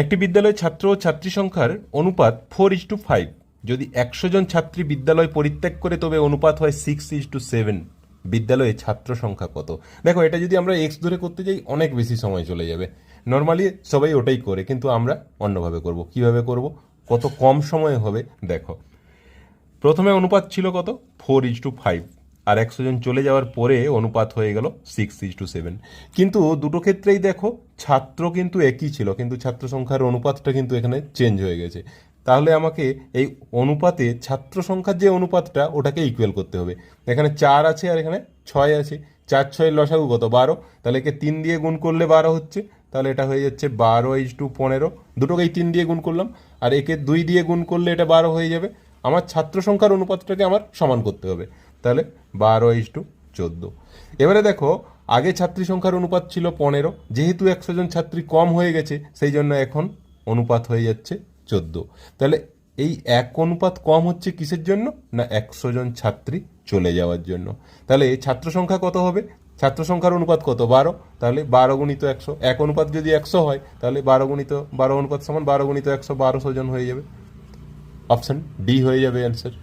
একটি বিদ্যালয়ের ছাত্র ও ছাত্রী সংখ্যার অনুপাত ফোর ইজ টু ফাইভ যদি একশো জন ছাত্রী বিদ্যালয় পরিত্যাগ করে, তবে অনুপাত হয় সিক্স ইজ টু সেভেন বিদ্যালয়ে ছাত্র সংখ্যা কত? দেখো, এটা যদি আমরা এক্স ধরে করতে যাই, অনেক বেশি সময় চলে যাবে। নর্মালি সবাই ওটাই করে, কিন্তু আমরা অন্যভাবে করব। কীভাবে করব? কত কম সময়ে হবে, দেখো। প্রথমে অনুপাত ছিল কত? ফোর ইজ টু ফাইভ আর একশো জন চলে যাওয়ার পরে অনুপাত হয়ে গেল সিক্স ইজ টু সেভেন কিন্তু দুটো ক্ষেত্রেই দেখো, ছাত্র কিন্তু একই ছিল, কিন্তু ছাত্র সংখ্যার অনুপাতটা কিন্তু এখানে চেঞ্জ হয়ে গেছে। তাহলে আমাকে এই অনুপাতে ছাত্র সংখ্যার যে অনুপাতটা, ওটাকে ইকুয়াল করতে হবে। এখানে চার আছে আর এখানে ছয় আছে। চার ছয়ের লসাগু কত? বারো। তাহলে একে তিন দিয়ে গুণ করলে বারো হচ্ছে। তাহলে এটা হয়ে যাচ্ছে বারো ইজ টু পনেরো। দুটোকেই তিন দিয়ে গুণ করলাম। আর একে দুই দিয়ে গুণ করলে এটা বারো হয়ে যাবে। আমার ছাত্র সংখ্যার অনুপাতটাকে আমার সমান করতে হবে। তাহলে বারো ইজ টু চোদ্দ। এবারে দেখো, আগে ছাত্রী সংখ্যার অনুপাত ছিল পনেরো, যেহেতু একশো জন ছাত্রী কম হয়ে গেছে, সেই জন্য এখন অনুপাত হয়ে যাচ্ছে চোদ্দ। তাহলে এই এক অনুপাত কম হচ্ছে কিসের জন্য? না একশো জন ছাত্রী চলে যাওয়ার জন্য। তাহলে ছাত্র সংখ্যা কত হবে? ছাত্র সংখ্যার অনুপাত কত? বারো। তাহলে বারো গুণিত একশো। এক অনুপাত যদি একশো হয়, তাহলে বারো গুণিত, বারো অনুপাত সমান বারো গুণিত একশো, বারোশো জন হয়ে যাবে। অপশন ডি হয়ে যাবে অ্যান্সার